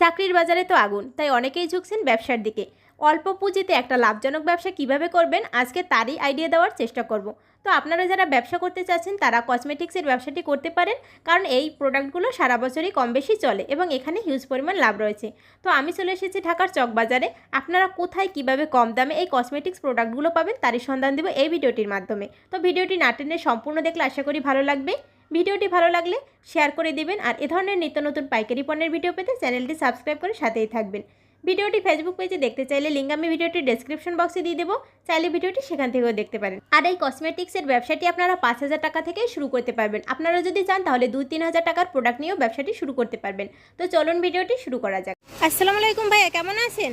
চাকরির বাজারে তো আগুন, তাই অনেকেই ঝুঁকছেন ব্যবসার দিকে। অল্প পুঁজিতে একটা লাভজনক ব্যবসা কীভাবে করবেন, আজকে তারই আইডিয়া দেওয়ার চেষ্টা করব। তো আপনারা যারা ব্যবসা করতে চাচ্ছেন, তারা কসমেটিক্সের ব্যবসাটি করতে পারেন, কারণ এই প্রোডাক্টগুলো সারা বছরই কম বেশি চলে এবং এখানে হিউজ পরিমাণ লাভ রয়েছে। তো আমি চলে এসেছি ঢাকার চকবাজারে। আপনারা কোথায়, কীভাবে কম দামে এই কসমেটিক্স প্রোডাক্টগুলো পাবেন, তারই সন্ধান দেবো এই ভিডিওটির মাধ্যমে। তো ভিডিওটি না টেনে সম্পূর্ণ দেখলে আশা করি ভালো লাগবে। ভিডিওটি ভালো লাগলে শেয়ার করে দিবেন আর এ ধরনের নিত্য নতুন পাইকারি পণ্যের ভিডিও পেতে চ্যানেলটি সাবস্ক্রাইব করে সাথেই থাকবেন। ভিডিওটি ফেসবুক পেজে দেখতে চাইলে লিঙ্ক আমি ভিডিওটি ডেসক্রিপশন বক্সে দিয়ে দেবো চাইলে ভিডিওটি সেখান থেকেও দেখতে পারেন। আর এই কসমেটিক্সের ব্যবসাটি আপনারা পাঁচ হাজার টাকা থেকে শুরু করতে পারবেন। আপনারা যদি চান তাহলে দুই তিন হাজার টাকার প্রোডাক্ট নিয়েও ব্যবসাটি শুরু করতে পারবেন। তো চলুন ভিডিওটি শুরু করা যাক। আসসালামু আলাইকুম ভাইয়া কেমন ভালো আছেন?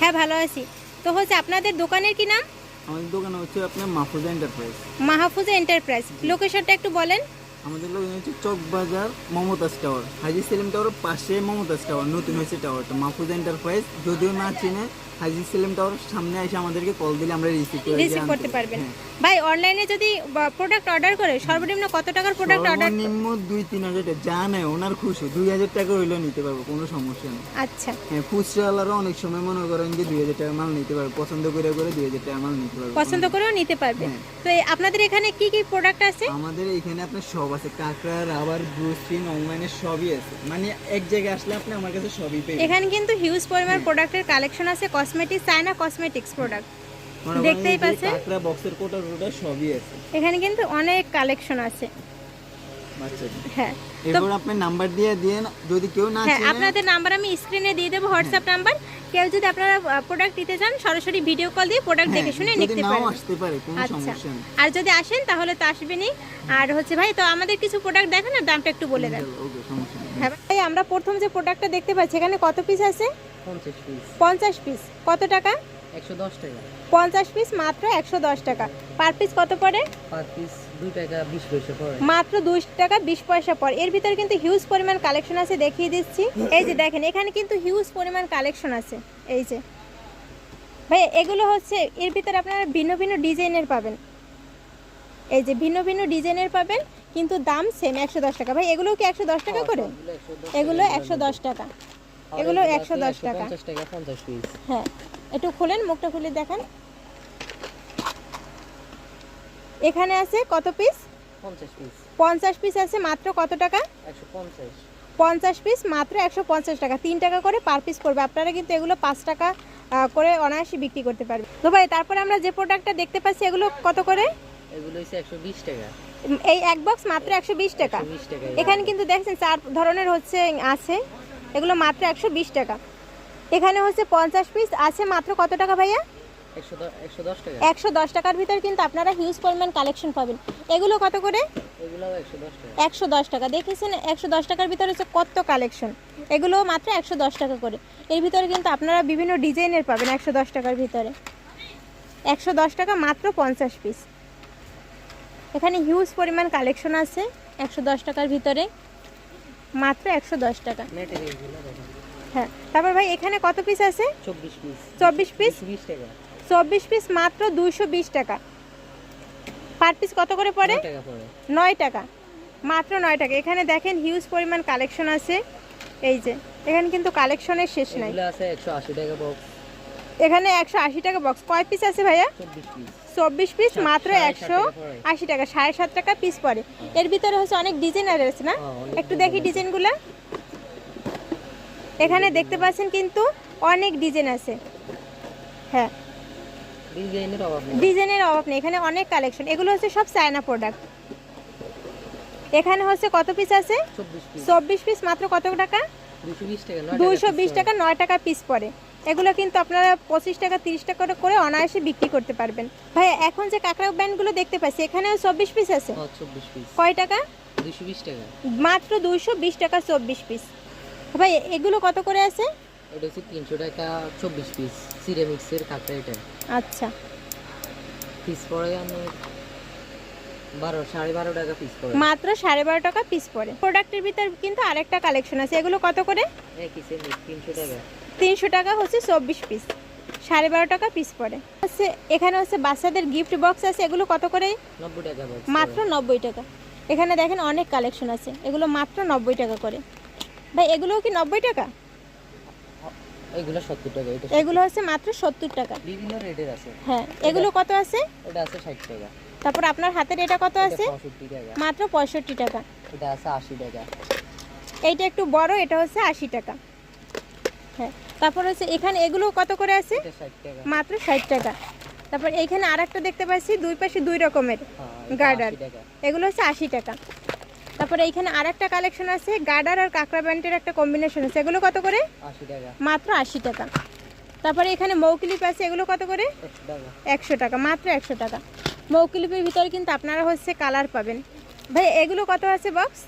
হ্যাঁ ভালো আছি। তো হচ্ছে আপনাদের দোকানের কি নাম? আমাদের দোকান হচ্ছে আপনার মাহফুজা এন্টারপ্রাইজ মাহফুজা এন্টারপ্রাইজ লোকেশনটা একটু বলেন। আমাদের লোকেশন হচ্ছে চক বাজার মমতাজ টাওয়ার হাজি সেলিম টাওয়ার পাশে মমতাজ টাওয়ার নতুন হয়েছে টাওয়ারটা মাহফুজা এন্টারপ্রাইজ যদিও না চিনে হাজি সেলিম টাওয়ার সামনে এসে আমাদেরকে কল দিলে আমরা রিসিভ করে রিসিভ করতে পারবেন। ভাই অনলাইনে যদি প্রোডাক্ট অর্ডার করে সর্বনিম্ন কত টাকার প্রোডাক্ট অর্ডার সর্বনিম্ন দুই তিন হাজার টাকা। যা নেয় ওনার খুশি। দুই হাজার টাকা হইলেও নিতে পারব কোনো সমস্যা নেই। আচ্ছা। হ্যাঁ খুচরাওয়ালারও অনেক সময় মনে করেন যে দুই হাজার টাকা মাল নিতে পারবে পছন্দ করে করে দুই হাজার টাকা মাল নিতে পারবে। পছন্দ করেও নিতে পারবেন হ্যাঁ। তো আপনাদের এখানে কি কি প্রোডাক্ট আছে? আমাদের এখানে আপনার সব আছে। কাঁকড়া রাবার ব্রুস্টিন অনলাইনে সবই আছে। মানে এক জায়গায় আসলে আপনি আমার কাছে সবই পেয়ে এখানে কিন্তু হিউজ পরিমাণ প্রোডাক্টের কালেকশন আছে কসমেটিক্স চায়না কসমেটিক্স প্রোডাক্ট দেখতেই পাচ্ছেন। কাঁকড়া বক্সের কোটা টোটা সবই আছে। এখানে কিন্তু অনেক কালেকশন আছে। বাচ্চাদের হ্যাঁ। এরপর আপনি নাম্বার দিয়ে দিয়ে যদি কেউ না হ্যাঁ আপনাদের নাম্বার আমি স্ক্রিনে দিয়ে দেবো হোয়াটসঅ্যাপ নাম্বার কেউ যদি আপনারা প্রোডাক্ট নিতে চান সরাসরি ভিডিও কল দিয়ে প্রোডাক্ট হ্যাঁ, দেখে শুনে নিতে পারেন আসতে পারে কোনো আচ্ছা। সমস্যা নেই। আর যদি আসেন তাহলে তো আসবেনই। আর হচ্ছে ভাই তো আমাদের কিছু প্রোডাক্ট দেখেন আর দামটা একটু বলে দেন। ওকে সমস্যা নেই। হ্যাঁ ভাই আমরা প্রথম যে প্রোডাক্টটা দেখতে পাচ্ছি এখানে কত পিস আছে? পঞ্চাশ পিস কত টাকা? একশো দশ টাকা। পঞ্চাশ পিস মাত্র একশো দশ টাকা। পার পিস কত পড়ে? পার পিস দুই টাকা বিশ পয়সা পড়ে। মাত্র দুই টাকা বিশ পয়সা পর এর ভিতরে কিন্তু হিউজ পরিমাণ কালেকশন আছে দেখিয়ে দিচ্ছি। এই যে দেখেন এখানে কিন্তু হিউজ পরিমাণ কালেকশন আছে। এই যে। ভাই এগুলো হচ্ছে এর ভিতরে আপনারা ভিন্ন ভিন্ন ডিজাইনের পাবেন। এই যে ভিন্ন ভিন্ন ডিজাইনের পাবেন কিন্তু দাম সেম একশো দশ টাকা। ভাই এগুলো কি একশো দশ টাকা করে? এগুলো একশো দশ টাকা। এগুলো একশো দশ টাকা। টাকা পঞ্চাশ পিস হ্যাঁ একটু খোলেন মুখটা খুলে দেখান। এখানে আছে কত পিস পঞ্চাশ পিস পঞ্চাশ পিস আছে মাত্র কত টাকা? একশো পঞ্চাশ। পঞ্চাশ পিস মাত্র একশো পঞ্চাশ টাকা। তিন টাকা করে পার পিস করবে আপনারা কিন্তু এগুলো পাঁচ টাকা করে অনায়াসে বিক্রি করতে পারবে তো ভাই তারপরে আমরা যে প্রোডাক্টটা দেখতে পাচ্ছি এগুলো কত করে? এগুলো হচ্ছে একশো বিশ টাকা। এই এক বক্স মাত্র একশো বিশ টাকা। এখানে কিন্তু দেখছেন চার ধরনের হচ্ছে আছে। এগুলো মাত্র একশো বিশ টাকা। এখানে হচ্ছে পঞ্চাশ পিস আছে মাত্র কত টাকা ভাইয়া? একশো দশ টাকার ভিতর কিন্তু আপনারা হিউজ পরিমাণ কালেকশন পাবেন। এগুলো কত করে? একশো দশ টাকা। দেখেছেন একশো দশ টাকার ভিতরে হচ্ছে কত কালেকশন এগুলো মাত্র একশো দশ টাকা করে। এর ভিতরে কিন্তু আপনারা বিভিন্ন ডিজাইনের পাবেন একশো দশ টাকার ভিতরে। একশো দশ টাকা মাত্র পঞ্চাশ পিস এখানে হিউজ পরিমাণ কালেকশন আছে একশো দশ টাকার ভিতরে। মাত্র একশো দশ টাকা। হ্যাঁ তারপর ভাই এখানে কত পিস আছে? চব্বিশ পিস চব্বিশ পিস বিশ টাকা। চব্বিশ পিস মাত্র দুইশো বিশ টাকা। পার পিস কত করে পড়ে? নয় টাকা মাত্র নয় টাকা। এখানে দেখেন হিউজ পরিমাণ কালেকশন আছে। এই যে এখানে কিন্তু কালেকশনের শেষ নাই। এখানে একশো আশি টাকা বক্স কয় পিস আছে ভাইয়া? চব্বিশ পিস চব্বিশ পিস মাত্র একশো আশি টাকা সাড়ে সাত টাকা পিস পড়ে। এর ভিতরে হচ্ছে অনেক ডিজাইনার আছে না? হ্যাঁ, একটু দেখি ডিজাইনগুলো। এখানে দেখতে পাচ্ছেন কিন্তু অনেক ডিজাইন আছে। হ্যাঁ। ডিজাইনের অভাব নেই। এখানে অনেক কালেকশন। এগুলো হচ্ছে সব চায়না প্রোডাক্ট এখানে হচ্ছে কত পিস আছে? চব্বিশ পিস মাত্র কত টাকা? দুশো বিশ টাকা নয় দুইশো বিশ টাকা নয় টাকা পিস পড়ে। এগুলো কিন্তু আপনারা পঁচিশ টাকা তিরিশ টাকা করে অনায়াসে বিক্রি করতে পারবেন। ভাই এখন যে কাঁকড়া ব্যান্ডগুলো দেখতে পাচ্ছি এখানেও চব্বিশ পিস আছে? কয় টাকা? টাকা। মাত্র দুইশো বিশ টাকা চব্বিশ পিস ভাই এগুলো কত করে আছে? হচ্ছে তিনশো টাকা চব্বিশ পিস সিরামিক্সের কাঁকড়া এটা। আচ্ছা। পিস পড়ে আমি বারো সাড়ে বারো টাকা পিস পড়ে। মাত্র সাড়ে বারো টাকা পিস পড়ে। প্রোডাক্টের ভিতর কিন্তু আরেকটা কালেকশন আছে। এগুলো কত করে? একই সেম তিনশো টাকা। তিনশো টাকা হচ্ছে চব্বিশ পিস সাড়ে বারো টাকা পিস পড়ে। হচ্ছে এখানে হচ্ছে বাচ্চাদের গিফট বক্স আছে এগুলো কত করে? মাত্র নব্বই টাকা। এখানে দেখেন অনেক কালেকশন আছে এগুলো মাত্র নব্বই টাকা করে। ভাই এগুলোও কি নব্বই টাকা? এগুলো সত্তর টাকা এটা এগুলো হচ্ছে মাত্র সত্তর টাকা। বিভিন্ন রেটের আছে। হ্যাঁ এগুলো কত আছে? এটা আছে ষাট টাকা। তারপর আপনার হাতের এটা কত আছে? টাকা। মাত্র পঁয়ষট্টি টাকা। এটা আছে আশি টাকা। এইটা একটু বড় এটা হচ্ছে আশি টাকা। হ্যাঁ তারপর হচ্ছে এখানে এগুলো কত করে আছে? মাত্র ষাট টাকা। তারপর এইখানে আর একটা দেখতে পাচ্ছি দুই পাশে দুই রকমের হ্যাঁ গার্ডার। এগুলো হচ্ছে আশি টাকা। তারপরে এইখানে আর একটা কালেকশন আছে গার্ডার আর কাঁকড়া প্যান্টের একটা কম্বিনেশন আছে। এগুলো কত করে? মাত্র আশি টাকা। তারপরে এখানে মৌকিলিপ আছে এগুলো কত করে? একশো টাকা। মাত্র একশো টাকা। মৌকিলিপের ভিতরে কিন্তু আপনারা হচ্ছে কালার পাবেন। ভাই এগুলো কত আছে বক্স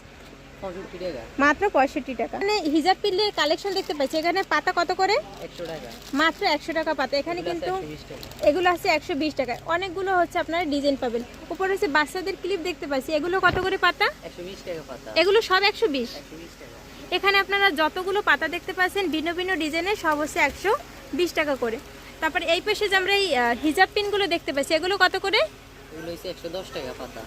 মাত্র পঁয়ষট্টি টাকা। মানে হিজাব পিল্লের কালেকশন দেখতে পাচ্ছি। এখানে পাতা কত করে? একশো টাকা। মাত্র একশো টাকা পাতা। এখানে কিন্তু একশো বিশ টাকা। এগুলো আছে একশো বিশ টাকা। অনেকগুলো হচ্ছে আপনারা ডিজাইন পাবেন। উপরে হচ্ছে বাচ্চাদের ক্লিপ দেখতে পাচ্ছি। এগুলো কত করে পাতা? বিশ টাকা এগুলো সব একশো বিশ। এখানে আপনারা যতগুলো পাতা দেখতে পাচ্ছেন ভিন্ন ভিন্ন ডিজাইনের সব হচ্ছে একশো বিশ টাকা করে। তারপর এই পাশে যে আমরা এই হিজাব পিনগুলো দেখতে পাচ্ছি এগুলো কত করে? এগুলো হচ্ছে একশো দশ টাকা পাতা।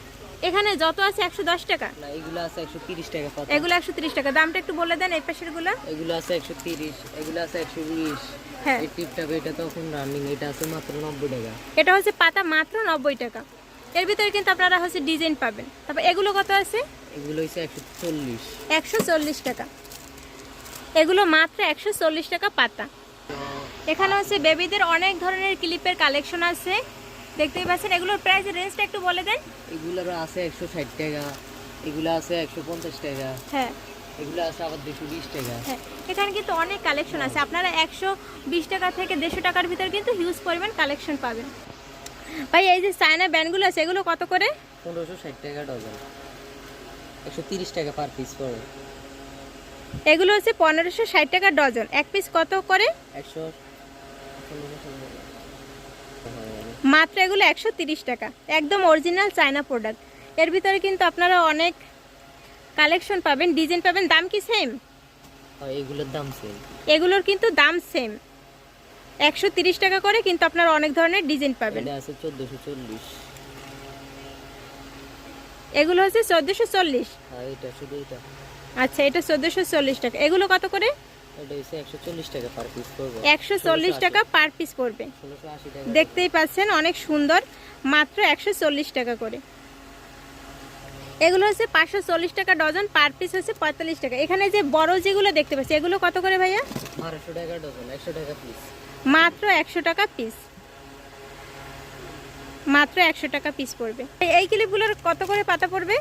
এখানে যত আছে একশো দশ টাকা? না এগুলো আছে একশো তিরিশ টাকা পাতা। এগুলো একশো তিরিশ টাকা। দামটা একটু বলে দেন এই পাশেরগুলো এগুলো আছে একশো তিরিশ এগুলো আছে একশো বিশ হ্যাঁ। এই টিপটা এটা তখন রানিং এটা আছে মাত্র নব্বই টাকা। এটা হচ্ছে পাতা মাত্র নব্বই টাকা। এর ভিতরে কিন্তু আপনারা হচ্ছে ডিজাইন পাবেন। তারপর এগুলো কত আছে? এগুলো হচ্ছে একশো চল্লিশ। একশো চল্লিশ টাকা। এগুলো মাত্র একশো চল্লিশ টাকা পাতা। এখানে হচ্ছে বেবিদের অনেক ধরনের ক্লিপের কালেকশন আছে। দেখতেই পাচ্ছেন এগুলোর প্রাইস রেঞ্জটা একটু বলে দেন। এগুলোর আছে একশো ষাট টাকা এগুলো আছে একশো পঞ্চাশ টাকা হ্যাঁ। এগুলো আছে আবার দুশো বিশ টাকা। হ্যাঁ এখানে কিন্তু অনেক কালেকশন আছে। আপনারা একশো বিশ টাকা থেকে দেড়শো টাকার ভিতর কিন্তু হিউজ পরিমাণ কালেকশন পাবেন। ভাই এই যে চায়না ব্যান্ডগুলো আছে এগুলো কত করে? পনেরোশো ষাট টাকা ডজন। একশো তিরিশ টাকা পার পিস পড়ে। এগুলো হচ্ছে পনেরোশো ষাট টাকা ডজন। এক পিস কত করে? একশো মাত্র এগুলো একশো টাকা। একদম অরিজিনাল চায়না প্রোডাক্টের ভিতরে কিন্তু আপনারা অনেক কালেকশন পাবেন ডিজাইন পাবেন দাম কি সেম এগুলোর দাম সেম এগুলোর কিন্তু দাম সেম একশো তিরিশ টাকা করে কিন্তু আপনারা অনেক ধরনের ডিজাইন পাবেন। এগুলো হচ্ছে চোদ্দোশো চল্লিশ। এটা। আচ্ছা এটা চোদ্দোশো চল্লিশ টাকা। এগুলো কত করে? এটা হচ্ছে টাকা পার পিস পড়বে একশো চল্লিশ টাকা পার পিস পড়বে ষোলোশো আশি টাকা। দেখতেই পাচ্ছেন অনেক সুন্দর মাত্র একশো চল্লিশ টাকা করে। এগুলো হচ্ছে পাঁচশো চল্লিশ টাকা ডজন পার পিস হচ্ছে পঁয়তাল্লিশ টাকা। এখানে যে বড় যেগুলো দেখতে পাচ্ছি এগুলো কত করে ভাইয়া? বারোশো টাকা ডজন একশো টাকা পিস মাত্র একশো টাকা পিস মাত্র একশো টাকা পিস পড়বে। এই- ক্লিপগুলোর কত করে পাতা পড়বে?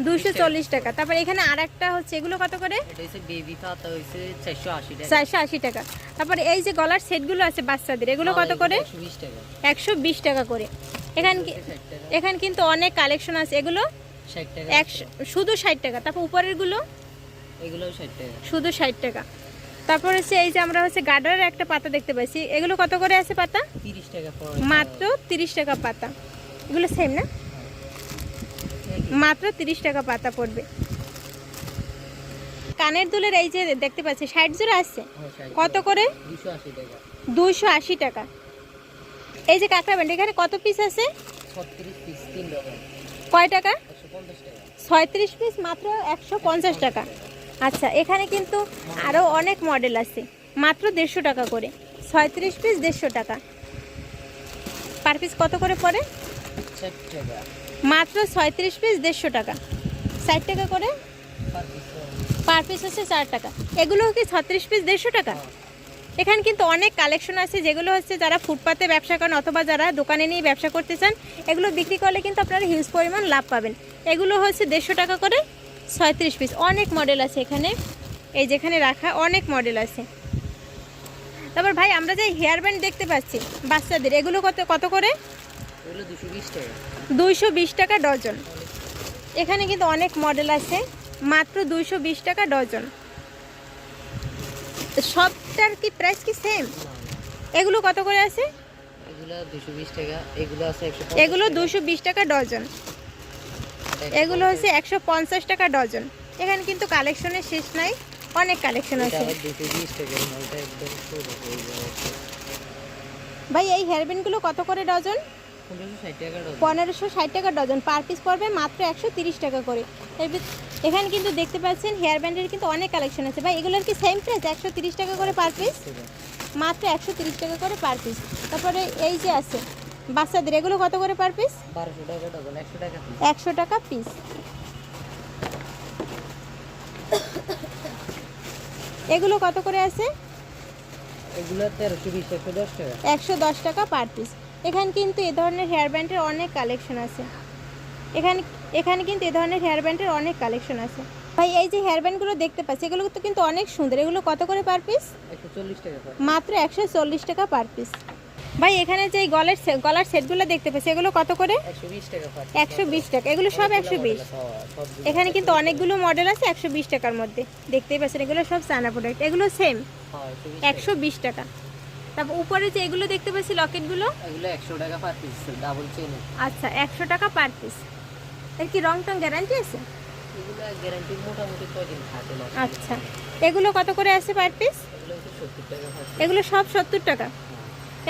দুশো চল্লিশ টাকা। তারপর এখানে আর একটা হচ্ছে এগুলো কত করে? চারশো আশি টাকা। তারপর এই যে গলার সেটগুলো আছে বাচ্চাদের এগুলো কত করে? একশো বিশ টাকা। করে। এখান এখানে কিন্তু অনেক কালেকশন আছে। এগুলো একশো শুধু ষাট টাকা। তারপর উপরেরগুলো? ষাট শুধু ষাট টাকা। তারপর হচ্ছে এই যে আমরা হচ্ছে গার্ডারের একটা পাতা দেখতে পাচ্ছি এগুলো কত করে আছে পাতা? তিরিশ টাকা মাত্র তিরিশ টাকা পাতা। এগুলো সেম না? মাত্র তিরিশ টাকা পাতা পড়বে। কানের দুলের এই যে দেখতে পাচ্ছি ষাট জোড়া আসছে কত করে? দুশো আশি টাকা। দুইশো আশি টাকা। এই যে কাঁকড়া ব্যান্ড এখানে কত পিস আছে? কয় টাকা? ছয়ত্রিশ পিস মাত্র একশো পঞ্চাশ টাকা। আচ্ছা এখানে কিন্তু আরও অনেক মডেল আছে। মাত্র দেড়শো টাকা করে। ছয়ত্রিশ পিস দেড়শো টাকা। পার পিস কত করে পড়ে? মাত্র ছয়ত্রিশ পিস দেড়শো টাকা। ষাট টাকা করে? পার পিস পার পিস হচ্ছে চার টাকা। এগুলো কি ছত্রিশ পিস দেড়শো টাকা? এখানে কিন্তু অনেক কালেকশন আছে যেগুলো হচ্ছে যারা ফুটপাতে ব্যবসা করেন অথবা যারা দোকানে নিয়ে ব্যবসা করতে চান এগুলো বিক্রি করলে কিন্তু আপনারা হিউজ পরিমাণ লাভ পাবেন। এগুলো হচ্ছে দেড়শো টাকা করে। ছয়ত্রিশ পিস অনেক মডেল আছে এখানে। এই যেখানে রাখা অনেক মডেল আছে। তারপর ভাই আমরা যে হেয়ার ব্যান্ড দেখতে পাচ্ছি বাচ্চাদের এগুলো কত কত করে? দুশো বিশ টাকা। দুইশো বিশ টাকা ডজন। এখানে কিন্তু অনেক মডেল আছে মাত্র দুইশো বিশ টাকা ডজন। সবটার কি প্রাইস কি সেম। এগুলো কত করে আছে? এগুলো দুশো বিশ টাকা এগুলো আছে এগুলো দুশো বিশ টাকা ডজন। এগুলো হচ্ছে একশো পঞ্চাশ টাকা ডজন। এখানে কিন্তু কালেকশনের শেষ নাই অনেক কালেকশন আছে। ভাই এই হেয়ারব্যান্ডগুলো কত করে ডজন? পনেরোশো ষাট টাকা ডজন। পার পিস পড়বে মাত্র একশো তিরিশ টাকা করে। এখানে কিন্তু দেখতে পাচ্ছেন হেয়ার ব্যান্ডের কিন্তু অনেক কালেকশন আছে। ভাই এগুলোর কি সেম প্রাইস একশো তিরিশ টাকা করে পার পিস মাত্র একশো তিরিশ টাকা করে পার পিস তারপরে এই যে আছে বাচ্চাদের এগুলো কত করে পার পিস একশো টাকা পিস এগুলো কত করে আছে? একশো দশ টাকা। পার পিস এখানে কিন্তু এ ধরনের হেয়ার ব্যান্ডের অনেক কালেকশন আছে। এখানে এখানে কিন্তু এ ধরনের হেয়ার ব্যান্ডের অনেক কালেকশন আছে। ভাই এই যে হেয়ার ব্যান্ডগুলো দেখতে পাচ্ছি এগুলো তো কিন্তু অনেক সুন্দর। এগুলো কত করে পার পিস টাকা মাত্র একশো চল্লিশ টাকা পার পিস ভাই এখানে যে গলার গলার সেটগুলো দেখতে পাচ্ছি এগুলো কত করে? একশো বিশ টাকা এগুলো সব একশো বিশ। এখানে কিন্তু অনেকগুলো মডেল আছে একশো বিশ টাকার মধ্যে। দেখতেই পাচ্ছেন এগুলো সব চায়না প্রোডাক্ট এগুলো সেম হ্যাঁ একশো বিশ টাকা। তারপর উপরে যে এগুলো দেখতে পাচ্ছি লকেটগুলো? এগুলো একশো টাকা পার পিস ডাবল চেন আচ্ছা একশো টাকা পার পিস এর কি রং টং গ্যারান্টি আছে? এগুলো গ্যারান্টি মোটামুটি কয়দিন থাকে আচ্ছা। এগুলো কত করে আছে পার পিস। এগুলো সব সত্তর টাকা।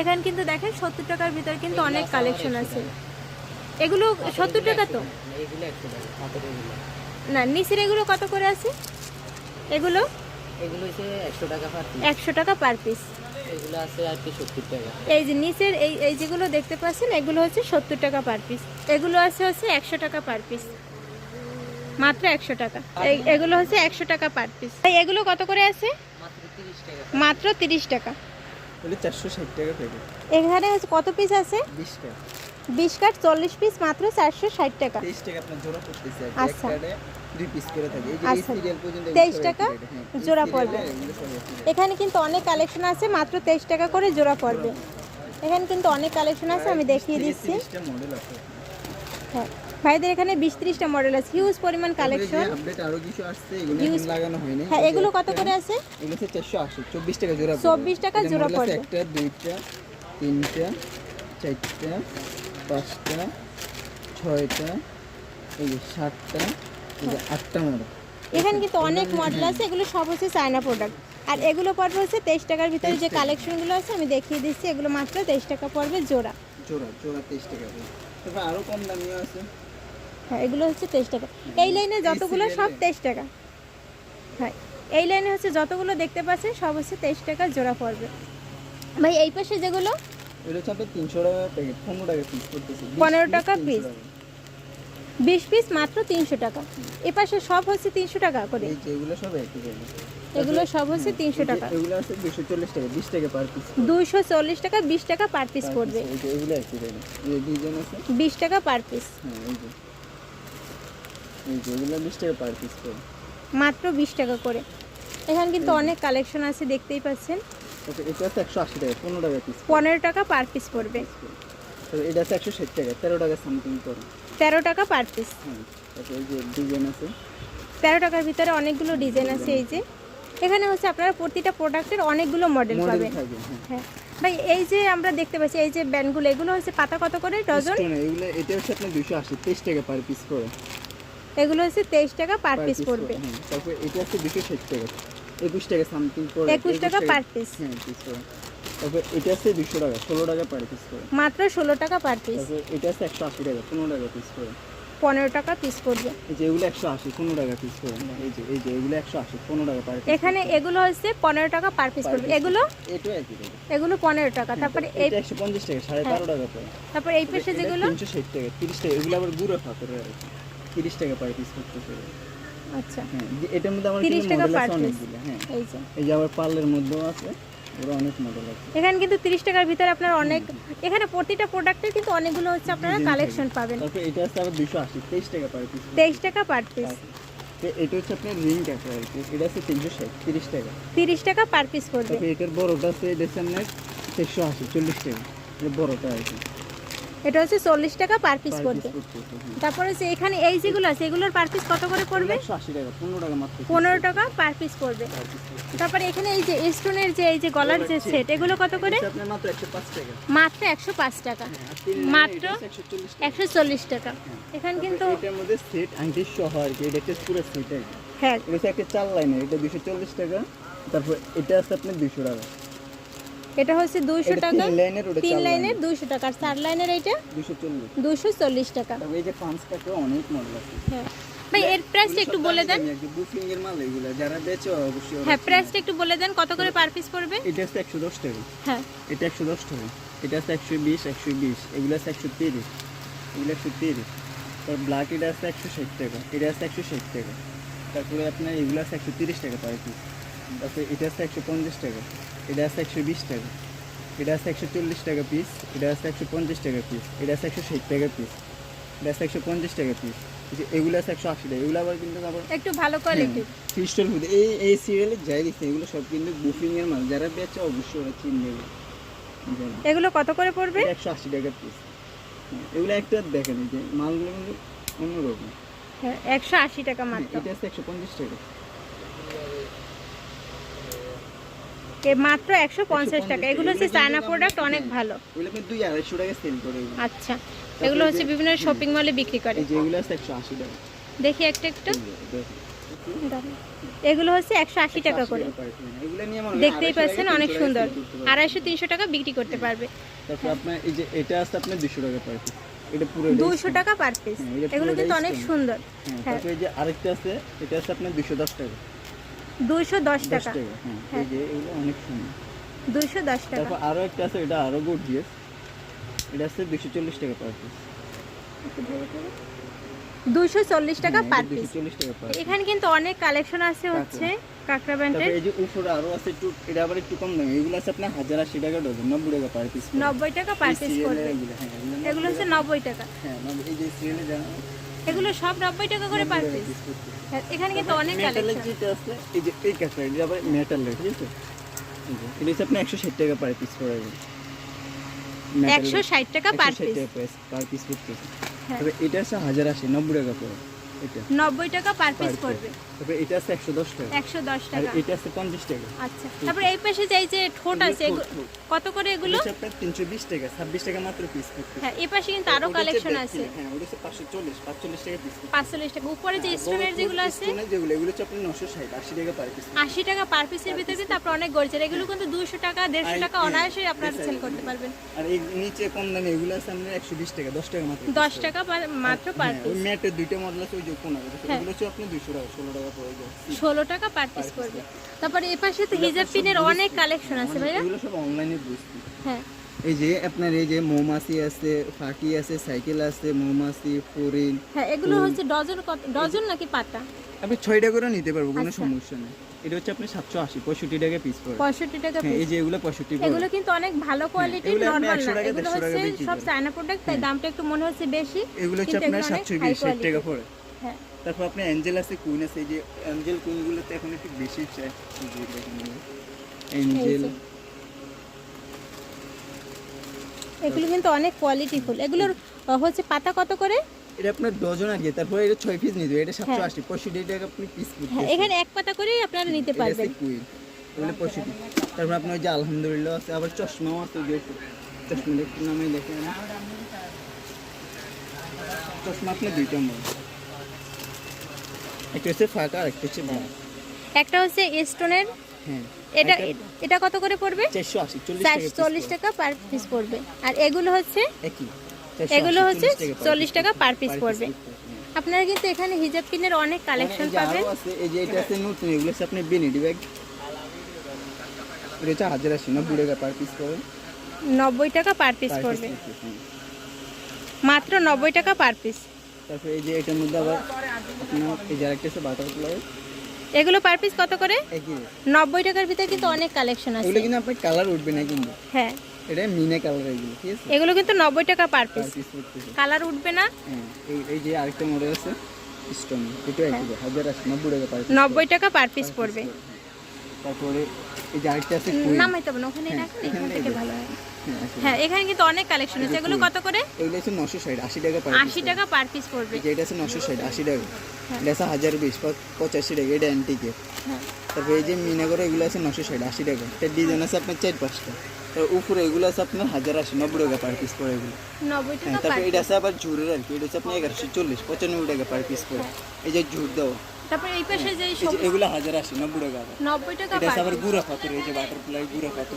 এখানে কিন্তু দেখেন সত্তর টাকার ভিতরে কিন্তু অনেক কালেকশন আছে। এগুলো সত্তর টাকা তো? না নিচের এগুলো কত করে আছে? এগুলো? এগুলো একশো টাকা পার পিস একশো টাকা পার পিস এগুলো আছে আর কি এই যে নিচের এই এই যেগুলো দেখতে পাচ্ছেন এগুলো হচ্ছে সত্তর টাকা পার পিস এগুলো আছে হচ্ছে একশো টাকা পার পিস মাত্র একশো টাকা। এগুলো হচ্ছে একশো টাকা পার পিস এগুলো কত করে আছে? মাত্র তিরিশ টাকা। মাত্র তিরিশ টাকা প্যাকেট এখানে কত পিস আছে বিশ টাকা কাঠ চল্লিশ পিস মাত্র চারশো ষাট টাকা আপনার জোড়া পড়তেছে এক আচ্ছা। কার্ডে দুই পিস করে থাকে এই যে আচ্ছা। সিরিয়াল পর্যন্ত টাকা হ্যাঁ। জোড়া পড়বে। rate। এখানে কিন্তু অনেক কালেকশন আছে মাত্র তেইশ টাকা করে জোড়া পড়বে এখানে কিন্তু অনেক কালেকশন আছে আমি দেখিয়ে দিচ্ছি হ্যাঁ ভাইদের এখানে বিশ ত্রিশটা মডেল আছে। হিউজ পরিমাণ কালেকশন আপডেট আরও কিছু আসছে এগুলো এখন লাগানো হয়নি। হ্যাঁ এগুলো কত করে আছে? এগুলো হচ্ছে চারশো আশি চব্বিশ টাকা জোড়া পড়বে। 24 টাকা জোড়া পড়বে। একটা দুইটা তিনটা চারটা পাঁচটা ছয়টা এই যে সাতটা এই যে আটটা মডেল এখানে কিন্তু অনেক মডেল আছে এগুলো সব হচ্ছে চায়না প্রোডাক্ট আর এগুলো পড়বে হচ্ছে তেইশ টাকার ভিতরে যে কালেকশনগুলো আছে আমি দেখিয়ে দিচ্ছি এগুলো মাত্র তেইশ টাকা পড়বে জোড়া। জোড়া জোড়া তেইশ টাকা তারপর আরও কম দামিও আছে। হ্যাঁ এগুলো হচ্ছে তেইশ টাকা। এই লাইনে যতগুলো সব তেইশ টাকা। হ্যাঁ এই লাইনে হচ্ছে যতগুলো দেখতে পাচ্ছেন সব হচ্ছে তেইশ টাকা জোড়া পড়বে। ভাই এই পাশে যেগুলো? পনেরো টাকা পিস করতেছে। 15 টাকা piece। বিশ পিস মাত্র তিনশো টাকা। এ পাশে সব হচ্ছে তিনশো টাকা করে। এগুলো সব এগুলো সব হচ্ছে তিনশো টাকা। এগুলো আছে দুশো চল্লিশ টাকা বিশ টাকা পার পিস দুইশো চল্লিশ টাকা বিশ টাকা পার পিস পড়বে। বিশ টাকা পার পিস হ্যাঁ যে। এগুলো বিশ টাকা পার পিস করে। মাত্র বিশ টাকা করে। এখানে কিন্তু অনেক কালেকশন আছে দেখতেই পাচ্ছেন। ওকে এটা আছে একশো আশি টাকা পনেরো টাকা পিস পনেরো টাকা পার পিস পড়বে। এটা আছে টাকা টাকা সামথিং পার পিস হ্যাঁ তারপর এই যে ডিজাইন আছে। তেরো টাকার ভিতরে অনেকগুলো ডিজাইন আছে এই যে। এখানে হচ্ছে আপনারা প্রতিটা প্রোডাক্টের অনেকগুলো মডেল পাবেন। হ্যাঁ। হ্যাঁ। ভাই এই যে আমরা দেখতে পাচ্ছি এই যে ব্যান্ডগুলো এগুলো হচ্ছে পাতা কত করে ডজন? এগুলো এটা হচ্ছে আপনার দুশো আশি তেইশ টাকা পার পিস করে। এগুলো হচ্ছে তেইশ টাকা পার পিস পড়বে। হ্যাঁ। তারপর এটা হচ্ছে দুশো ষাট টাকা একুশ টাকা সামথিং একুশ টাকা পার পিস হ্যাঁ পিস করে। তারপর এটা আছে দুশো টাকা ষোলো টাকা পার পিস করে। মাত্র ষোলো টাকা পার পিস তারপর এটা আছে একশো আশি টাকা পনেরো টাকা পিস পনেরো টাকা পিস পড়বে। এই যে এগুলো একশো আশি পনেরো টাকা পিস এই যে এই যে এগুলো একশো আশি পনেরো টাকা পার এখানে এগুলো হচ্ছে পনেরো টাকা পার পিস পড়বে। এগুলো? এটাও একই টাকা এগুলো পনেরো টাকা। তারপরে এই একশো পঞ্চাশ টাকা সাড়ে বারো টাকা তারপর এই পাশে যেগুলো? তিনশো ষাট টাকা তিরিশ টাকা এগুলো আবার গুঁড়ো ফাঁকরে তিরিশ টাকা পার পিস করতেছে আচ্ছা। হ্যাঁ এটার মধ্যে আমার 30 টাকা piece। অনেকগুলো হ্যাঁ। এই যে। এই যে আবার পার্লের মধ্যেও আছে ওরা অনেক মডেল আছে। এখানে কিন্তু তিরিশ টাকার ভিতরে আপনার অনেক এখানে প্রতিটা প্রোডাক্টের কিন্তু অনেকগুলো হচ্ছে আপনারা কালেকশন পাবেন। তারপর এটা আছে আবার দুশো আশি তেইশ টাকা পার পিস তেইশ টাকা পার পিস এটা হচ্ছে আপনার রিং কাটা আর কি এটা আছে তিনশো ষাট তিরিশ টাকা। তিরিশ টাকা পার পিস পড়বে তারপর এটার বড়টা আছে এটা আছে আপনার চারশো আশি চল্লিশ টাকা। এটা বড়টা আর কি। এটা হচ্ছে চল্লিশ টাকা পার পিস পড়বে। হ্যাঁ। তারপরে হচ্ছে এখানে এই যেগুলো আছে এগুলোর পার পিস কত করে পড়বে? পনেরো টাকা মাত্র। পনেরো টাকা পার পিস পড়বে। তারপরে এখানে এই যে স্টোনের যে এই যে গলার যে সেট এগুলো কত করে? মাত্র একশো পাঁচ টাকা। মাত্র একশো একশো চল্লিশ টাকা। টাকা। এখানে কিন্তু হ্যাঁ। এটা হচ্ছে একটা চার লাইনের এটা দুশো চল্লিশ টাকা তারপর এটা আছে আপনার দুশো টাকা। এটা হচ্ছে দুইশো টাকা। তিন লাইনের দুইশো টাকা। আর চার লাইনের এইটা দুশো চল্লিশ। টাকা। এই যে পাঁচ টাকা অনেক মডেল আছে। হ্যাঁ। ভাই এর প্রাইসটা একটু বলে দেন। বুকিং এর মাল এগুলো। যারা বেচে অবশ্যই হ্যাঁ প্রাইসটা একটু বলে দেন কত করে পার পিস পড়বে? এটা একশো দশ টাকা। হ্যাঁ। এটা একশো দশ টাকা। এটা আছে একশো বিশ একশো বিশ। এগুলো আছে একশো তিরিশ। এগুলো একশো তিরিশ। তারপর ব্ল্যাক এটা আছে একশো ষাট টাকা। এটা আছে একশো ষাট টাকা। তারপরে আপনার এগুলো আছে একশো তিরিশ টাকা পার পিস তারপরে এটা আছে একশো পঞ্চাশ টাকা। এটা আছে একশো বিশ টাকা। এটা আছে একশো চল্লিশ টাকা পিস এটা আছে একশো পঞ্চাশ টাকা পিস এটা আছে একশো ষাট টাকা পিস এটা আছে একশো পঞ্চাশ টাকা পিস এগুলো আছে একশো আশি টাকা এগুলো আবার কিন্তু আবার একটু ভালো কোয়ালিটির ক্রিস্টাল ফুড এই এই সিরিয়ালে যাই দিচ্ছে এগুলো সব কিন্তু বুফিং এর মাল। যারা বেচে অবশ্যই ওরা চিনবে এগুলো। কত করে পড়বে? একশো আশি টাকা পিস এগুলো একটা দেখেন এই যে মালগুলো কিন্তু অন্যরকম। হ্যাঁ একশো আশি টাকা হ্যাঁ, মাত্র। এটা আছে একশো পঞ্চাশ টাকা। মাত্র একশো পঞ্চাশ টাকা। এগুলো হচ্ছে চায়না প্রোডাক্ট অনেক ভালো। আচ্ছা এগুলো হচ্ছে বিভিন্ন শপিং মলে বিক্রি করে। দেখি একটা একটু। এগুলো হচ্ছে একশো আশি টাকা করে। মনে হয় দেখতেই 250 পাচ্ছেন অনেক সুন্দর। পারবে। আড়াইশো তিনশো টাকা বিক্রি করতে পারবে। আপনার এটা আছে আপনার দুশো টাকা পার পিস দুশো টাকা পার পিস হ্যাঁ, এগুলো কিন্তু অনেক সুন্দর। হ্যাঁ হ্যাঁ। আরেকটা আছে এটা আছে আপনার দুশো দশ টাকা। দুইশো দশ দশ টাকা। হ্যাঁ হ্যাঁ। এই যে এগুলো অনেক সুন্দর। দুইশো দশ টাকা। তারপর আরও একটা আছে এটা আরও গর্জিয়াস এটা আছে দুশো চল্লিশ টাকা পার পিস দুইশো চল্লিশ টাকা পার পিস টাকা পার এখানে কিন্তু অনেক কালেকশন আছে হচ্ছে কাঁকড়া ব্যান্ডের এই যে উপরে আরও আছে একটু এটা আবার একটু কম দাম। এগুলো আছে আপনার হাজার আশি টাকা ডজন নব্বই টাকা পার পিস নব্বই টাকা পার পিস পড়বে এগুলো হ্যাঁ হচ্ছে নব্বই টাকা। হ্যাঁ এই যে সিরিয়ালে জানা এগুলো সব নব্বই টাকা করে পার পিস এখানে কিন্তু অনেক কালেকশন আছে এই যে এই এটা আবার মেটালের ঠিক আছে এই যে, এটা হচ্ছে আপনার একশো ষাট টাকা পার পিস পড়ে একশো ষাট টাকা পার পিস পার পিস পড়তেছে। তবে এটা আছে হাজার আশি নব্বই টাকা পড়ে এটা। নব্বই টাকা পার পিস করবে পড়বে। তবে এটা আছে একশো দশ টাকা। একশো দশ আর এটা আছে পঞ্চাশ টাকা। আচ্ছা তারপরে এই পাশে যে এই যে ঠোঁট আছে কত করে এগুলো? এটা তিনশো বিশ টাকা ছাব্বিশ টাকা মাত্র পিস হ্যাঁ এই পাশে কিন্তু আরও কালেকশন আছে। হ্যাঁ ওটা পাঁচশো চল্লিশ পাঁচচল্লিশ টাকা পিস পাঁচচল্লিশ টাকা। উপরে যে স্টোনের যেগুলো আছে যেগুলো এগুলো হচ্ছে নশো ষাট আশি টাকা পার পিস আশি টাকা পার পিসের ভিতরে কিন্তু আপনার অনেক গর্জের। এগুলো কিন্তু দুশো টাকা দেড়শো আর টাকা এই- অনায়াসে আপনারা সেল করতে পারবেন। আর এই নিচে কম দামে এগুলো আছে আপনার একশো বিশ টাকা দশ টাকা মাত্র দশ টাকা পার- মাত্র পার হ্যাঁ, পিস ম্যাটের দুইটা মডেল আছে ওই যে কোন হ্যাঁ। এগুলো হচ্ছে আপনি দুশো টাকা ষোলো টাকা পড়ে যায় ষোলো টাকা পার পিস করবে। তারপরে এ পাশে তো হিজাব পিনের অনেক কালেকশন আছে ভাইয়া। এগুলো সব অনলাইনে বুঝতে হ্যাঁ। এই যে আপনার এই যে মৌমাছি আছে ফাঁকি আছে সাইকেল আছে মৌমাছি ফরিন। হ্যাঁ এগুলো হচ্ছে ডজন ডজন নাকি পাতা আপনি ছয়টা করে নিতে পারব কোনো আচ্ছা। সমস্যা নেই। এটা হচ্ছে আপনি সাতশো আশি পঁয়ষট্টি টাকা পিস পড়ে পঁয়ষট্টি টাকা হ্যাঁ এই যে এগুলো পঁয়ষট্টি পড়ে এগুলো কিন্তু অনেক ভালো কোয়ালিটির আপনি নর্মাল 100 না। এগুলো হচ্ছে সব। চায়না প্রোডাক্ট তাই দামটা একটু মনে হচ্ছে বেশি এগুলো হচ্ছে আপনার এগুলো অনেক সাতশো হাই বিশ ষাট টাকা পড়ে। হ্যাঁ। তারপর আপনি অ্যাঞ্জেল আছে কুইন আছে এই যে অ্যাঞ্জেল কুইনগুলোতে এখন একটু বেশি চাই অ্যাঞ্জেল এগুলো কিন্তু অনেক কোয়ালিটিফুল এগুলোর হচ্ছে পাতা কত করে? এটা আপনার ডজন কি তারপরে এটা ছয় পিস নিতে এটা সাতশো আশি পঁয়ষট্টি টাকা আপনি পিস হ্যাঁ এখানে এক পাতা করেই আপনারা নিতে পারবেন। কুইন এগুলো পঁয়ষট্টি। তারপর আপনার ওই যে আলহামদুলিল্লাহ আছে আবার চশমাও আছে যে চশমা দেখতে নামে দেখেন। চশমা আপনার দুইটা মনে একটা হচ্ছে ফাঁকা আর একটা হচ্ছে ব্ল্যাক একটা হচ্ছে স্টোনের হ্যাঁ এটা এটা। কত করে পড়বে? চারশো আশি চল্লিশ চার টাকা পার পিস পড়বে। আর এগুলো হচ্ছে একই। এগুলো হচ্ছে চল্লিশ টাকা পার পিস পড়বে। আপনারা কিন্তু এখানে হিজাব পিনের অনেক কালেকশন পাবেন। এই যে এটা আছে নতুন এগুলো হচ্ছে আপনি বেনিডি ব্যাগ এটা হাজার আশি টাকা পার পিস পড়বে। নব্বই টাকা পার পিস পড়বে। মাত্র নব্বই টাকা পার পিস তারপরে এই যে এটার মধ্যে আবার আপনার এই যে আরেকটা আছে বাটারফ্লাই এগুলো পার পিস কত করে? নব্বই টাকার ভিতরে কিন্তু অনেক কালেকশন আছে। এগুলো কিন্তু আপনার কালার উঠবে না কিন্তু। হ্যাঁ। এটা মিনে কালার এগুলো ঠিক আছে? এগুলো কিন্তু নব্বই টাকা পার পিস কালার উঠবে না? হ্যাঁ এই এই যে আরেকটা মডেল আছে স্টোন এটা একই দাম, হাজার নব্বই টাকা পার নব্বই টাকা পার পিস পড়বে। তারপরে এই যে আরেকটা আছে নামাইতে হবে না ওখানে রাখলে এখান থেকে ভালো হয়। হ্যাঁ হ্যাঁ এখানে কিন্তু অনেক কালেকশন আছে। এগুলো কত করে? এগুলো নশো ষাট আশি টাকা পার আশি টাকা পার পিস পড়বে। এটা আছে নশো ষাট আশি টাকা। হ্যাঁ। এটা আছে হাজার বিশ প- পঁচাশি টাকা এটা অ্যান্টিকে হ্যাঁ। তারপরে এই যে মিনাগর এগুলো আছে নশো ষাট আশি টাকা। এটা ডিজাইন আছে আপনার চার পাঁচটা। তার উপরে এগুলো আছে আপনার হাজার আশি নব্বই টাকা পার পিস পড়ে এগুলো। হ্যাঁ তারপরে এটা আছে আবার ঝুরের আর কি। এটা হচ্ছে আপনার এগারোশো চল্লিশ পঁচানব্বই টাকা পার পিস পড়ে এই যে ঝুর দেওয়া তারপরে এই পাশে যে যে এগুলো হাজার আশি নব্বই টাকা নব্বই টাকা এটা আবার গুঁড়া পাথর এই যে বাটারফ্লাই গুঁড়া পাথর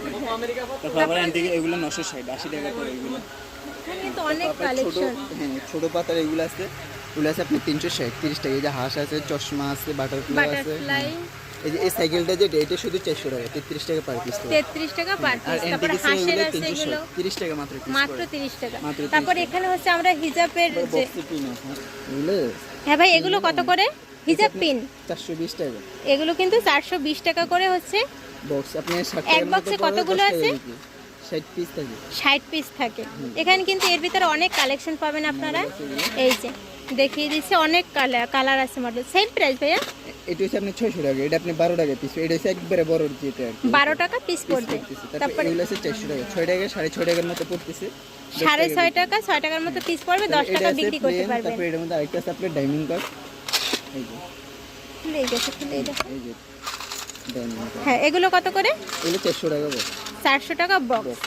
তারপর আবার এগুলো নশো ষাট আশি টাকা করে এগুলো। এখানে কিন্তু অনেক কালেকশন হ্যাঁ ছোট পাতার এগুলো আছে। ওগুলো আছে আপনি তিনশো ষাট তিরিশ টাকা। এই যে হাঁস আছে চশমা আছে বাটারফ্লাই আছে এই যে এই সাইকেলটা এটা শুধু চারশো টাকা তেত্রিশ টাকা পার পিস তেত্রিশ টাকা পার পিস তারপরে হাঁসের আছে এগুলো। তিরিশ টাকা মাত্র মাত্র তিরিশ টাকা। মাত্র 30 তারপর এখানে হচ্ছে আমরা হিজাবের যে হ্যাঁ ভাই এগুলো কত করে? হিজাব পিন। চারশো বিশ টাকা। এগুলো কিন্তু চারশো বিশ টাকা করে হচ্ছে। বক্স আপনি এক মতো কতগুলো আছে? ষাট পিস থাকে। ষাট পিস থাকে। এখানে কিন্তু এর ভিতরে অনেক কালেকশন পাবেন আপনারা। এই যে দেখিয়ে দিচ্ছে অনেক কালার কালার আছে মডেল সেম প্রাইস ভাইয়া? এটা হচ্ছে আপনি ছয়শো টাকা এটা আপনি বারো টাকা পিস এটা হচ্ছে একবারে বড় যেটা আর কি। বারো টাকা পিস পড়বে। তারপর এগুলো আছে চারশো টাকা ছয় টাকা সাড়ে ছয় টাকার মতো পড়তেছে। দশ সাড়ে টাকা ছয় টাকা ছয় টাকার মতো পিস পড়বে দশ এটা টাকা বিক্রি করতে পারবেন তারপর এটার মধ্যে আরেকটা আছে আপনার যে খুলে গেছে খুলে কাট হ্যাঁ এগুলো কত করে? এগুলো চারশো টাকা বক্স চারশো টাকা বক্স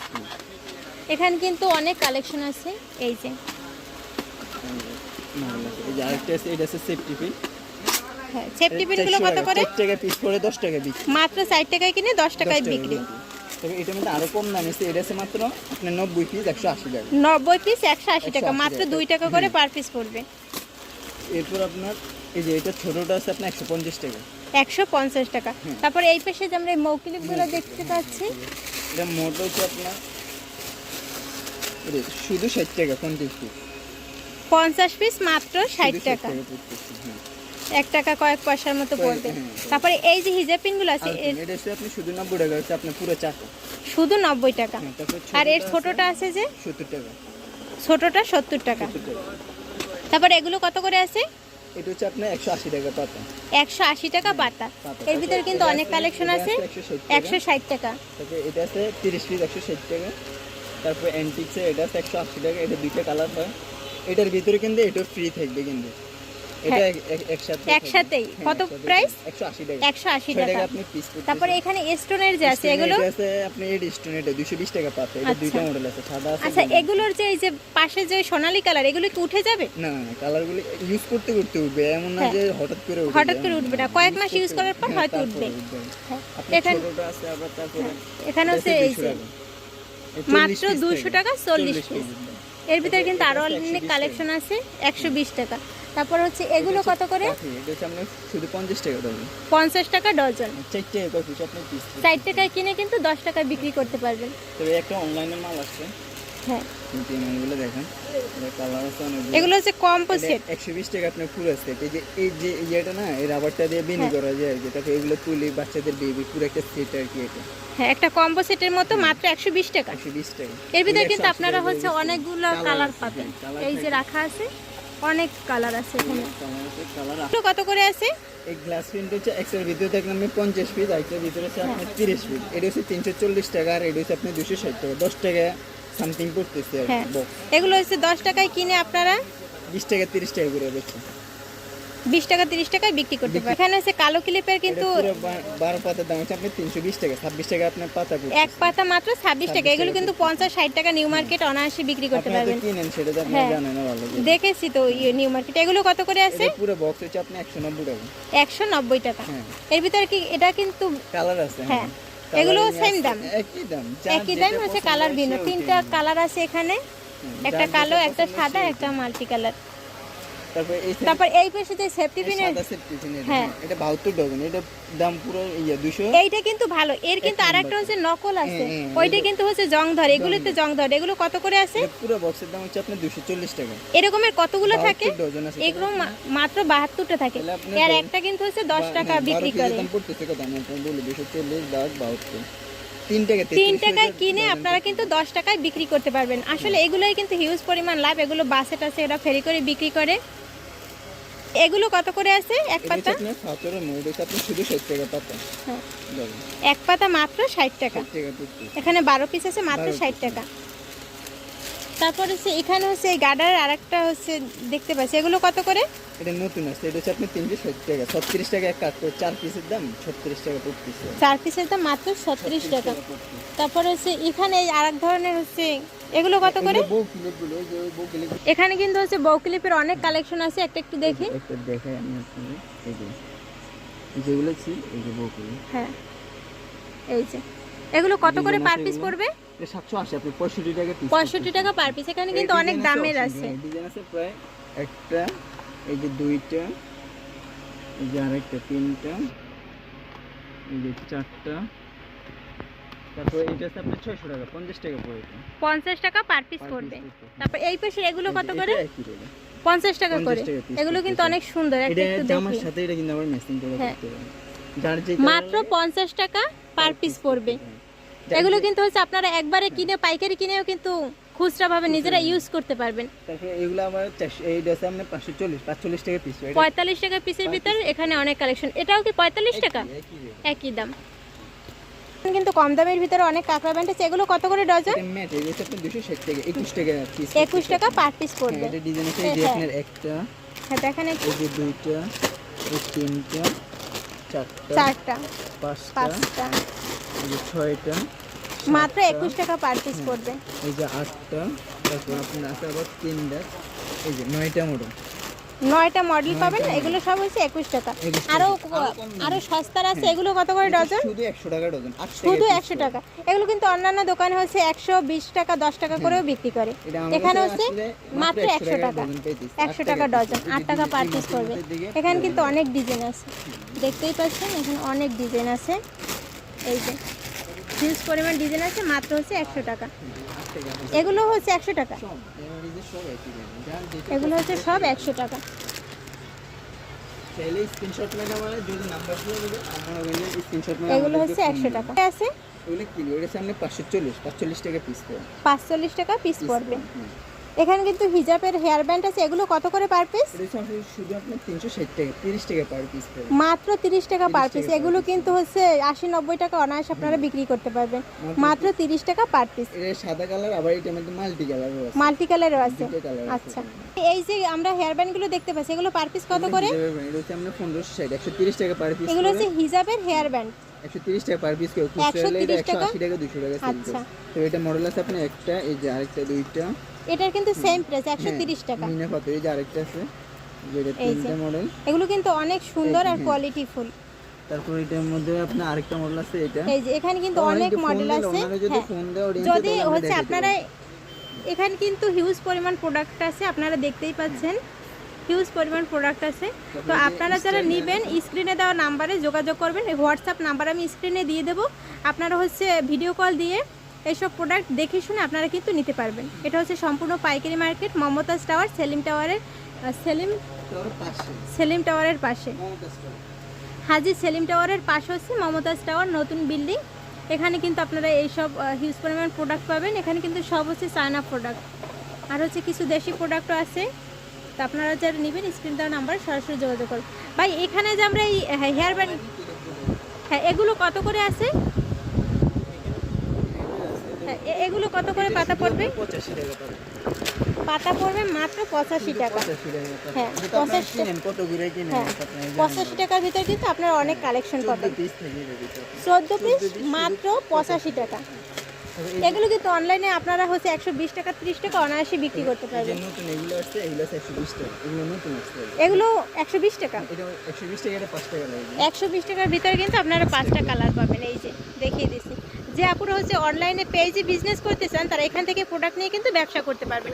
এখানে কিন্তু অনেক কালেকশন আছে। এই যে। হ্যাঁ সেফটি পিনগুলো কত করে? চার টাকা পিস পড়ে দশ টাকা বিক্রি। মাত্র ষাট টাকায় কিনে দশ দশ টাকায় বিক্রি। তবে এটার মধ্যে আরও কম দাম আছে। এটা আছে মাত্র আপনার নব্বই পিস একশো আশি টাকা। নব্বই পিস একশো আশি টাকা। মাত্র টাকা। দুই টাকা করে পার পিস পড়বে। এরপর আপনার এই যে এটা ছোটটা আছে আপনার একশো পঞ্চাশ টাকা। একশো পঞ্চাশ টাকা। তারপর এই পাশে যে আমরা এই মৌকিলিপগুলো দেখতে পাচ্ছি। এটা মোট হচ্ছে আপনার এই শুধু ষাট টাকা পঞ্চাশ পিস। পঞ্চাশ পিস মাত্র ষাট টাকা। এক টাকা কয়েক পয়সার মতো পড়বে। তারপরে এই যে হিজাব পিনগুলো আছে এটা হচ্ছে আপনি শুধু নব্বই টাকা হচ্ছে আপনার পুরো চাকা। শুধু নব্বই টাকা। হ্যাঁ, আর এর ছোটটা আছে যে সত্তর টাকা। ছোটটা সত্তর টাকা। সত্তর টাকা। তারপরে এগুলো কত করে আছে? এটা হচ্ছে আপনার একশো আশি টাকা পাতা। একশো আশি টাকা পাতা। এর ভিতরে কিন্তু অনেক কালেকশন আছে। একশো ষাট টাকা। একশো ষাট টাকা। এটা আছে তিরিশ পিস একশো ষাট টাকা। তারপর অ্যান্টিক্সে এটা আছে একশো আশি টাকা। এটা দুইটা কালার হয়। এটার ভিতরে কিন্তু এটা ফ্রি থাকবে কিন্তু। এটা এক- এক- একসাথে হ্যাঁ। একসাথেই। কত price? একশো আশি টাকা একশো আশি ছয় টাকা টাকা আপনি পিস তারপরে এখানে স্টোনের যে আছে এগুলো আছে আপনি এড স্টোন এটা দুশো টাকা পাতা এটা। দুইটা মডেল আছে সাদা আছে আচ্ছা এগুলোর যে এই যে পাশে যে সোনালী কালার এগুলো কি উঠে যাবে না না কালারগুলো ইউজ করতে করতে উঠবে এমন না হ্যাঁ। যে হঠাৎ করে উঠে হঠাৎ করে উঠবে না। না। কয়েক মাস use করার পর হ্যাঁ, হয়তো উঠবে। হ্যাঁ, এখানে আছে আবার তারপরে এখানে হচ্ছে এই যে মাত্র 200 টাকা 40 পিস। এর ভিতরে কিন্তু আরও অনেক কালেকশন আছে একশো বিশ টাকা তারপর হচ্ছে এগুলো কত করে? শুধু পঞ্চাশ টাকা দাম। পঞ্চাশ টাকা ডজন? ষাট টাকায় কিনে কিন্তু দশ টাকায় বিক্রি করতে পারবেন। তবে একটা অনলাইনের মাল আসছে। হ্যাঁ। দেখেন এগুলো হচ্ছে টাকা আপনার পুরো সেট এই যে এই যে না এই রাবারটা দিয়ে বিনি হ্যাঁ। করা যায় আর কি। তারপর এগুলো তুলি বাচ্চাদের বেবি পুরো একটা সেট আর কি এটা। হ্যাঁ একটা মতো মাত্র একশো বিশ টাকা। একশো বিশ টাকা। এর ভিতরে কিন্তু আপনারা হচ্ছে অনেকগুলো কালার পাবেন। হ্যাঁ, এই যে রাখা আছে অনেক কালার আছে এখানে। কালার আছে কত করে আছে? এই গ্লাস প্রিন্ট হচ্ছে এক্সের ভিতরে দেখলাম আমি পঞ্চাশ পিস একটার ভিতরে হচ্ছে আপনার। তিরিশ পিস এটা হচ্ছে তিনশো চল্লিশ টাকা আর এটা হচ্ছে আপনি দুশো ষাট টাকা। দশ টাকা সামথিং পড়তেছে হ্যাঁ। এগুলো হচ্ছে দশ টাকায় কিনে আপনারা? বিশ টাকা তিরিশ টাকা করে বেচছে বিশ টাকা তিরিশ টাকায় বিক্রি করতে পারেন এখানে হচ্ছে কালো ক্লিপের কিন্তু বারো পাতার দাম হচ্ছে আপনি তিনশো বিশ টাকা ছাব্বিশ টাকা আপনার পাতা এক পাতা মাত্র ছাব্বিশ টাকা। এগুলো কিন্তু পঞ্চাশ ষাট টাকা নিউ মার্কেট অনায়াসে বিক্রি করতে আপনি পারবেন। কিনেন সেটা তো আপনি হ্যাঁ। জানেন ভালো। দেখেছি তো নিউ মার্কেট। এগুলো কত করে আছে? পুরো বক্স হচ্ছে আপনি একশো নব্বই টাকা। একশো নব্বই টাকা। হ্যাঁ। এর ভিতরে কি এটা কিন্তু কালার আছে হ্যাঁ। এগুলো সেম দাম? একই দাম একই দাম হচ্ছে কালার ভিন্ন। তিনটা কালার আছে এখানে। একটা কালো একটা সাদা একটা মাল্টি কালার তারপর এই তারপর এই পাশে যে সেফটি সাদা set tiffin হ্যাঁ। হ্যাঁ, এটা বাহাত্তর ডজন এটা দাম পুরো ইয়ে দুশো এইটা কিন্তু ভালো। এর কিন্তু আরেকটা হচ্ছে নকল আছে। হুম, হুম, ওইটা কিন্তু হচ্ছে জং ধরে। এগুলোতে জং ধরে। এগুলো কত করে আছে? পুরো বক্সের দাম হচ্ছে আপনার দুশো চল্লিশ টাকা। এরকমের কতগুলো থাকে? এগুলো মাত্র থাকে। আর একটা কিন্তু হচ্ছে দশ বা- টাকা হ্যাঁ, বিক্রি করে। দাম পড়তেছে কত? আমি আপনাকে বলি দুশো চল্লিশ বাঘ বাহাত্তর। তিন টাকায় কিনে আপনারা কিন্তু দশ টাকায় বিক্রি করতে পারবেন। আসলে এগুলোই কিন্তু হিউজ পরিমাণ লাভ। এগুলো বাসে টাসে এরা ফেরি করে বিক্রি করে। এগুলো কত করে আছে? এক পাতা? হ্যাঁ। এক পাতা মাত্র ষাট টাকা। এখানে বারো পিস আছে মাত্র ষাট টাকা। তারপর হচ্ছে এখানে হচ্ছে এই গার্ডার আর একটা হচ্ছে দেখতে পাচ্ছি। এগুলো কত করে? এটা নতুন আছে এটা হচ্ছে আপনি তিনশো ষাট টাকা। ছত্রিশ টাকা এক কাজ করে চার পিসের দাম ছত্রিশ টাকা পড়তেছে চার পিসের দাম মাত্র ছত্রিশ টাকা। তারপর হচ্ছে এখানে এই আরেক ধরনের হচ্ছে এগুলো কত করে? এখানে কিন্তু হচ্ছে বউ ক্লিপের অনেক কালেকশন আছে একটা একটু দেখি। একটা যে যেগুলো ছিল এই যে বউ ক্লিপ হ্যাঁ এই যে। এগুলো কত করে পার পিস পড়বে? এটা সাতশো আশি আপনি পঁয়ষট্টি টাকা পিস পঁয়ষট্টি টাকা পার পিস এখানে কিন্তু অনেক দামের আছে। ডিজাইন আছে প্রায় একটা এই যে দুইটা এই যে আরেকটা তিনটা এই যে চারটা। তারপর আপনার টাকা পঞ্চাশ টাকা পড়ে এটা। টাকা পার পিস পড়বে। তারপর এই পাশে এগুলো কত করে? একই রেট। পঞ্চাশ টাকা করে। এগুলো কিন্তু অনেক সুন্দর একটা একটু জামার দেখি। সাথে এটা কিন্তু আবার ম্যাচিং করে। করতে পারেন মাত্র colour লাগে, পঞ্চাশ টাকা পার পিস পড়বে। এগুলো কিন্তু হচ্ছে আপনারা একবারে কিনে পাইকারি কিনেও কিন্তু খুচরা ভাবে নিজেরা ইউজ করতে পারবেন। তারপরে এগুলো আমার টাকা পিস পঁয়তাল্লিশ টাকা পিসের ভিতর এখানে অনেক কালেকশন এটাও কি পঁয়তাল্লিশ টাকা? একই দাম। কিন্তু কম দামের ভিতরে অনেক কাঁকড়া ব্যান্ড আছে। এগুলো কত করে ডজন? একুশ টাকা একুশ টাকা পার পিস পড়বে। হ্যাঁ। আপনার একটা হ্যাঁ দেখেন একটু। এই যে দুইটা তিনটা চারটা পাঁচটা ছয়টা মাত্র একুশ টাকা পার পিস পড়বে। এই যে আটটা তারপর আপনার আছে আবার তিনটা এই যে নয়টা মডেল নয়টা মডেল পাবেন এগুলো সব হচ্ছে একুশ টাকা। 21 টাকা। আরও আরও কম দামে। আরও সস্তার আছে এগুলো কত করে ডজন? শুধু একশো টাকা ডজন শুধু একশো টাকা। এগুলো কিন্তু অন্যান্য দোকানে হচ্ছে একশো বিশ টাকা দশ টাকা করেও বিক্রি করে। এখানে হচ্ছে মাত্র একশো টাকা একশো টাকা ডজন আট টাকা ডিজাইন- পার এই পিস মধ্যে পড়বে দিকে এখানে কিন্তু অনেক ডিজাইন আছে। দেখতেই পাচ্ছেন এখানে অনেক ডিজাইন আছে। এই যে হিউজ পরিমাণ ডিজাইন আছে মাত্র হচ্ছে একশো টাকা। এগুলো হচ্ছে একশো টাকা। এগুলো হচ্ছে সব একশো টাকা। এগুলো হচ্ছে একশো টাকা। আছে? ওগুলো কিলো ওটা সামনে পাঁচশো চল্লিশ পাঁচচল্লিশ টাকা পিস পড়বে। পাঁচচল্লিশ টাকা পিস পড়বে। এখানে কিন্তু হিজাবের হেয়ার ব্যান্ড আছে এগুলো কত করে পার পিস এটা শুধু আপনার তিনশো ষাট টাকা তিরিশ টাকা পার পিস মাত্র তিরিশ টাকা পার পিস এগুলো কিন্তু হচ্ছে আশি নব্বই টাকা অনায়াসে আপনারা বিক্রি করতে পারবেন। মাত্র তিরিশ টাকা পার পিস এটা সাদা কালার আবার এটার মধ্যে মাল্টি কালারও আছে। মাল্টি কালারও আছে। কালার আছে। আচ্ছা। এই যে আমরা হেয়ার ব্যান্ডগুলো দেখতে পাচ্ছি এগুলো পার পিস কত করে? এটা হচ্ছে আমরা পনেরোশো ষাট একশো তিরিশ টাকা পার পিস এগুলো হচ্ছে হিজাবের হেয়ার ব্যান্ড একশো তিরিশ টাকা পার পিস করে খুচরা হলে এটা 130 টাকা? আশি টাকা? সেল আচ্ছা। তো এটা মডেল আছে আপনার একটা এই যে আরেকটা দুইটা। এটার কিন্তু সেম প্রাইস একশো তিরিশ টাকা। মিনা পাথর এই যে আরেকটা আছে যেটা। তিনটা মডেল এগুলো কিন্তু অনেক সুন্দর আর কোয়ালিটি ফুল। তারপর এটার মধ্যে আপনার আরেকটা মডেল আছে এটা। এই যে এখানে কিন্তু অনেক মডেল আছে। যদি হ্যাঁ। ফোন দেয় audience যদি হচ্ছে আপনারা এখানে কিন্তু হিউজ পরিমাণ প্রোডাক্ট আছে আপনারা দেখতেই পাচ্ছেন। হিউজ পরিমাণ প্রোডাক্ট আছে। তো আপনারা যারা নেবেন স্ক্রিনে দেওয়া নাম্বারে যোগাযোগ করবেন। হোয়াটসঅ্যাপ নাম্বার আমি স্ক্রিনে দিয়ে দেবো। আপনারা হচ্ছে ভিডিও কল দিয়ে এইসব প্রোডাক্ট দেখে শুনে আপনারা কিন্তু নিতে পারবেন। এটা হচ্ছে সম্পূর্ণ পাইকারি মার্কেট, মমতাজ টাওয়ার, সেলিম টাওয়ারের সেলিম সেলিম টাওয়ারের পাশে। হাজি সেলিম টাওয়ারের পাশে হচ্ছে মমতাজ টাওয়ার, নতুন বিল্ডিং। এখানে কিন্তু আপনারা এইসব হিউজ পরিমাণ প্রোডাক্ট পাবেন। এখানে কিন্তু সব হচ্ছে চায়না প্রোডাক্ট আর হচ্ছে কিছু দেশি প্রোডাক্টও আছে। তো আপনারা যারা নেবেন স্ক্রিন দেওয়ার নাম্বার সরাসরি যোগাযোগ করুন। ভাই, এখানে যে আমরা এই হেয়ার ব্যান্ড হ্যাঁ এগুলো কত করে আছে? হ্যাঁ এগুলো কত করে পাতা পড়বে? পঁচাশি টাকা পাতা পড়বে মাত্র পঁচাশি টাকা। পঁচাশি হ্যাঁ, পঁচাশি হ্যাঁ। টাকার ভিতরে কিন্তু আপনার অনেক কালেকশন পাবেন। চোদ্দ পিস মাত্র পঁচাশি টাকা। এগুলো কিন্তু অনলাইনে আপনারা হচ্ছে একশো বিশ টাকা ত্রিশ টাকা অনায়াসে বিক্রি করতে পারবেন। নতুন এগুলো একশো বিশ টাকা। একশো বিশ টাকার ভিতরে কিন্তু আপনারা পাঁচটা কালার পাবেন। এই যে দেখিয়ে দিচ্ছি। যে আপুরা হচ্ছে অনলাইনে পেজে বিজনেস করতে চান তারা এখান থেকে প্রোডাক্ট নিয়ে কিন্তু ব্যবসা করতে পারবেন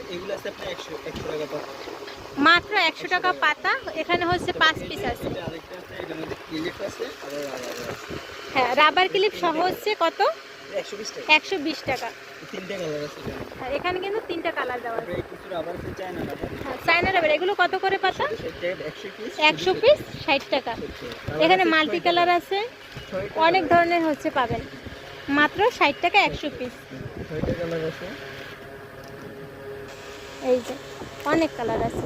মাত্র একশো টাকা পাতা এখানে হচ্ছে পাঁচ পিস আছে। হ্যাঁ রাবার ক্লিপ সহ হচ্ছে কত? একশো বিশ টাকা। আর এখানে। কিন্তু তিনটা কালার দেওয়া আছে। চায়না রাবার হ্যাঁ এগুলো কত করে পাতা? একশো পিস ষাট টাকা। এখানে মাল্টি কালার আছে। অনেক ধরনের হচ্ছে পাবেন। মাত্র ষাট টাকা একশো পিস এই যে অনেক কালার আছে।